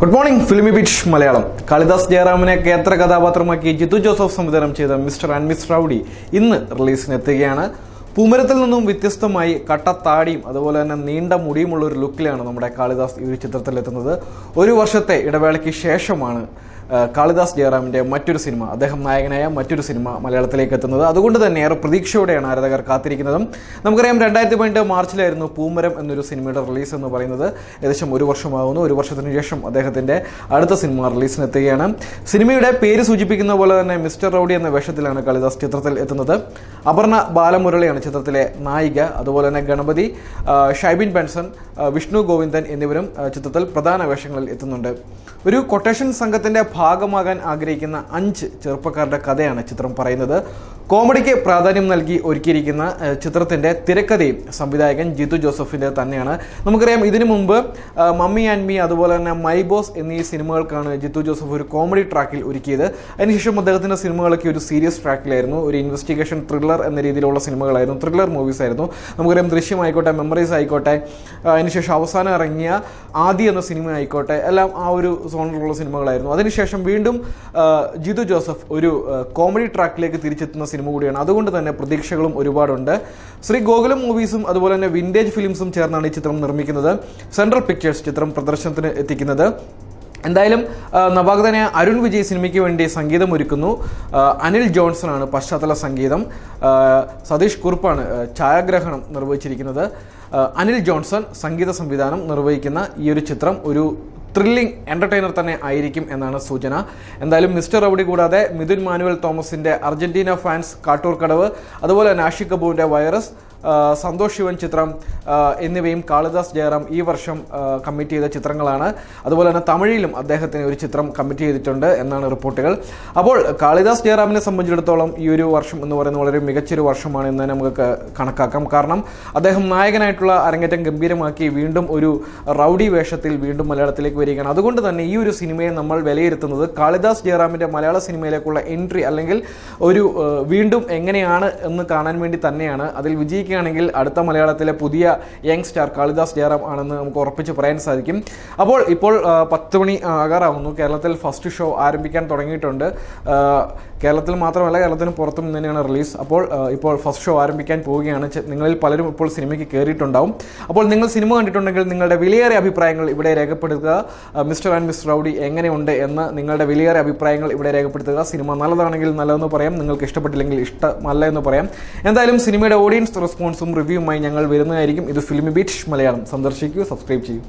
Good morning Filmibeat Malayalam. Kalidas ജയറാമിനെ കേന്ദ്ര കഥാപാത്രമാക്കി Jithu Joseph സംവിധാനം ചെയ്ത മിസ്റ്റർ ആൻഡ് മിസ് റൌഡി ഇന്ന് റിലീസിനെത്തുകയാണ്. പൂമരത്തിൽ നിന്നും വ്യത്യസ്തമായി കട്ടത്താടിയും അതുപോലെ തന്നെ നീണ്ട മുടിയുമുള്ള ഒരു ലുക്കിലാണ് നമ്മുടെ കാളിദാസ് ഈ ഒരു ചിത്രത്തിലെത്തുന്നത്. ഒരു വർഷത്തെ ഇടവേളയ്ക്ക് ശേഷമാണ് കാളിദാസ് ജയറാമിന്റെ മറ്റൊരു സിനിമ അദ്ദേഹം നായകനായ മറ്റൊരു സിനിമ മലയാളത്തിലേക്ക് എത്തുന്നത്. അതുകൊണ്ട് തന്നെ ഏറെ പ്രതീക്ഷയോടെയാണ് ആരാധകർ കാത്തിരിക്കുന്നതും. നമുക്കറിയാം രണ്ടായിരത്തി പതിനെട്ട് മാർച്ചിലായിരുന്നു പൂമരം എന്നൊരു സിനിമയുടെ റിലീസ് എന്ന് പറയുന്നത്. ഏകദേശം ഒരു വർഷമാകുന്നു ഒരു വർഷത്തിന് ശേഷം അദ്ദേഹത്തിന്റെ അടുത്ത സിനിമ റിലീസിനെത്തുകയാണ്. സിനിമയുടെ പേര് സൂചിപ്പിക്കുന്ന പോലെ തന്നെ മിസ്റ്റർ റൌഡി എന്ന വേഷത്തിലാണ് കാളിദാസ് ചിത്രത്തിൽ എത്തുന്നത്. അപർണ ബാലമുരളിയാണ് ചിത്രത്തിലെ നായിക. അതുപോലെ തന്നെ ഗണപതി ഷൈബിൻ ബെൻസൺ വിഷ്ണു ഗോവിന്ദൻ എന്നിവരും ചിത്രത്തിൽ പ്രധാന വേഷങ്ങളിൽ എത്തുന്നുണ്ട്. ഒരു കൊട്ടേഷൻ സംഘത്തിന്റെ ഭാഗമാകാൻ ആഗ്രഹിക്കുന്ന അഞ്ച് ചെറുപ്പക്കാരുടെ കഥയാണ് ചിത്രം പറയുന്നത്. കോമഡിക്ക് പ്രാധാന്യം നൽകി ഒരുക്കിയിരിക്കുന്ന ചിത്രത്തിന്റെ തിരക്കഥയും സംവിധായകൻ ജിതു ജോസഫിന്റെ തന്നെയാണ്. നമുക്കറിയാം ഇതിനു മുമ്പ് മമ്മി ആൻഡ് മീ അതുപോലെ തന്നെ മൈ ബോസ് എന്നീ സിനിമകൾക്കാണ് ജിത്തു ജോസഫ് ഒരു കോമഡി ട്രാക്കിൽ ഒരുക്കിയത്. അതിനുശേഷം അദ്ദേഹത്തിന്റെ സിനിമകളൊക്കെ ഒരു സീരിയസ് ട്രാക്കിലായിരുന്നു. ഒരു ഇൻവെസ്റ്റിഗേഷൻ ത്രില്ലർ എന്ന രീതിയിലുള്ള സിനിമകളായിരുന്നു. ത്രില്ലർ മൂവീസ് ആയിരുന്നു. നമുക്കറിയാം ദൃശ്യമായിക്കോട്ടെ മെമ്മറീസ് ആയിക്കോട്ടെ അതിനുശേഷം അവസാനം ഇറങ്ങിയ ആദി എന്ന സിനിമ ആയിക്കോട്ടെ എല്ലാം ആ ഒരു സോണിലുള്ള സിനിമകളായിരുന്നു. അതിനുശേഷം വീണ്ടും ജിതു ജോസഫ് ഒരു കോമഡി ട്രാക്കിലേക്ക് തിരിച്ചെത്തുന്ന സിനിമ കൂടിയാണ്. അതുകൊണ്ട് തന്നെ പ്രതീക്ഷകളും ഒരുപാടുണ്ട്. ശ്രീ ഗോകുലം മൂവീസും അതുപോലെ തന്നെ വിന്റേജ് ഫിലിംസും ചേർന്നാണ് ഈ ചിത്രം നിർമ്മിക്കുന്നത്. സെൻട്രൽ പിക്ചേഴ്സ് ചിത്രം പ്രദർശനത്തിന് എത്തിക്കുന്നത്. എന്തായാലും നവാഗതനെ അരുൺ വിജയ് സിനിമയ്ക്ക് വേണ്ടി സംഗീതം ഒരുക്കുന്നു. അനിൽ ജോൺസൺ ആണ് പശ്ചാത്തല സംഗീതം. സതീഷ് കുറുപ്പാണ് ഛായാഗ്രഹണം നിർവഹിച്ചിരിക്കുന്നത്. അനിൽ ജോൺസൺ സംഗീത സംവിധാനം നിർവഹിക്കുന്ന ഈ ഒരു ചിത്രം ഒരു ത്രില്ലിംഗ് എന്റർടൈനർ തന്നെ ആയിരിക്കും എന്നാണ് സൂചന. എന്തായാലും മിസ്റ്റർ റബഡി കൂടാതെ മിഥുൻ മാനുവൽ തോമസിന്റെ അർജന്റീന ഫാൻസ് കാട്ടൂർ കടവ് അതുപോലെ നാഷിക് കപൂറിന്റെ വൈറസ് സന്തോഷ് ശിവൻ ചിത്രം എന്നിവയും കാളിദാസ് ജയറാം ഈ വർഷം കമ്മിറ്റ് ചെയ്ത ചിത്രങ്ങളാണ്. അതുപോലെ തന്നെ തമിഴിലും അദ്ദേഹത്തിന് ഒരു ചിത്രം കമ്മിറ്റ് ചെയ്തിട്ടുണ്ട് എന്നാണ് റിപ്പോർട്ടുകൾ. അപ്പോൾ കാളിദാസ് ജയറാമിനെ സംബന്ധിച്ചിടത്തോളം ഈ ഒരു വർഷം എന്ന് പറയുന്നത് വളരെ മികച്ചൊരു വർഷമാണ് എന്ന് നമുക്ക് കണക്കാക്കാം. കാരണം അദ്ദേഹം നായകനായിട്ടുള്ള അരങ്ങേറ്റം ഗംഭീരമാക്കി വീണ്ടും ഒരു റൗഡി വേഷത്തിൽ വീണ്ടും മലയാളത്തിലേക്ക് വരികയാണ്. അതുകൊണ്ട് തന്നെ ഈ ഒരു സിനിമയെ നമ്മൾ വിലയിരുത്തുന്നത് കാളിദാസ് ജയറാമിന്റെ മലയാള സിനിമയിലേക്കുള്ള എൻട്രി അല്ലെങ്കിൽ ഒരു വീണ്ടും എങ്ങനെയാണ് എന്ന് കാണാൻ വേണ്ടി തന്നെയാണ്. അതിൽ വിജയിക്കുകയാണെങ്കിൽ അടുത്ത മലയാളത്തിലെ പുതിയ യങ് സ്റ്റാർ കാളിദാസ് ജയറാം ആണെന്ന് നമുക്ക് ഉറപ്പിച്ച് പറയാൻ സാധിക്കും. അപ്പോൾ ഇപ്പോൾ പത്ത് മണി ആകാറാവുന്നു. കേരളത്തിൽ ഫസ്റ്റ് ഷോ ആരംഭിക്കാൻ തുടങ്ങിയിട്ടുണ്ട്. കേരളത്തിൽ മാത്രമല്ല കേരളത്തിന് പുറത്തും തന്നെയാണ് റിലീസ് അപ്പോൾ ഇപ്പോൾ ഫസ്റ്റ് ഷോ ആരംഭിക്കാൻ പോവുകയാണ്. നിങ്ങളിൽ പലരും ഇപ്പോൾ സിനിമയ്ക്ക് കയറിയിട്ടുണ്ടാവും അപ്പോൾ നിങ്ങൾ സിനിമ കണ്ടിട്ടുണ്ടെങ്കിൽ നിങ്ങളുടെ വിലയേറിയ അഭിപ്രായങ്ങൾ ഇവിടെ രേഖപ്പെടുത്തുക. മിസ്റ്റർ ആൻഡ് മിസ്റ്റർ റൗഡി എങ്ങനെയുണ്ട് എന്ന് നിങ്ങളുടെ വിലയേറിയ അഭിപ്രായങ്ങൾ ഇവിടെ രേഖപ്പെടുത്തുക. സിനിമ നല്ലതാണെങ്കിൽ നല്ലതെന്ന് പറയാം. നിങ്ങൾക്ക് ഇഷ്ടപ്പെട്ടില്ലെങ്കിൽ ഇഷ്ടമല്ല എന്ന് പറയാം. എന്തായാലും സിനിമയുടെ ഓഡിയൻസ് റെസ്പോൺസും റിവ്യൂവുമായി ഞങ്ങൾ വരുന്നതായിരിക്കും. ഇത് ഫിലിമി ബീറ്റ് മലയാളം. സന്ദർശിക്കൂ സബ്സ്ക്രൈബ് ചെയ്യൂ.